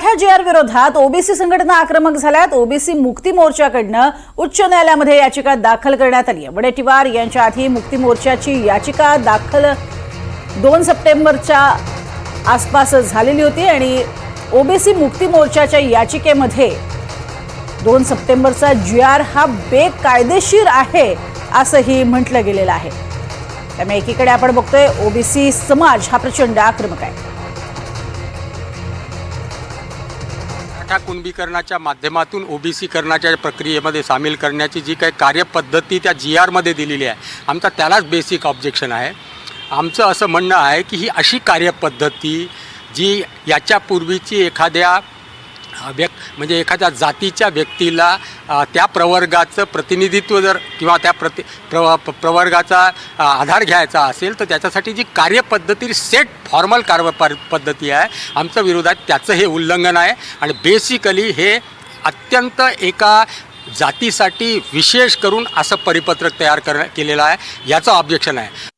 Maratha G R विरोधात OBC संघटना आक्रमक झाल्यात. ओबीसी मुक्ती मोर्चाकडनं उच्च न्यायालयामध्ये याचिका दाखल करण्यात आली आहे. वडेट्टीवार यांच्या आधी मुक्ती मोर्चाची याचिका दाखल दोन सप्टेंबरच्या आसपास झालेली होती आणि ओबीसी मुक्ती मोर्चाच्या याचिकेमध्ये दोन सप्टेंबरचा जी आर हा बेकायदेशीर आहे असंही म्हटलं गेलेलं आहे. त्यामुळे एकीकडे आपण बघतोय ओबीसी समाज हा प्रचंड आक्रमक आहे. मराठा कुणबीकरणाच्या माध्यमातून ओबीसीकरणाच्या प्रक्रियेमध्ये सामील करण्याची जी काही कार्यपद्धती त्या जी आरमध्ये दिलेली आहे आमचा त्यालाच बेसिक ऑब्जेक्शन आहे. आमचं असं म्हणणं आहे की ही अशी कार्यपद्धती जी याच्यापूर्वीची एखाद्या व्यक् म्हणजे एखाद्या जातीच्या व्यक्तीला त्या प्रवर्गाचं प्रतिनिधित्व जर किंवा त्या प्रति प्र प्रवर्गाचा आधार घ्यायचा असेल तर त्याच्यासाठी जी कार्यपद्धती सेट फॉर्मल कार्य पद्धती आहे आमचं विरोधात त्याचं हे उल्लंघन आहे. आणि बेसिकली हे अत्यंत एका जातीसाठी विशेष करून असं परिपत्रक तयार कर केलेलं आहे. याचं ऑब्जेक्शन आहे.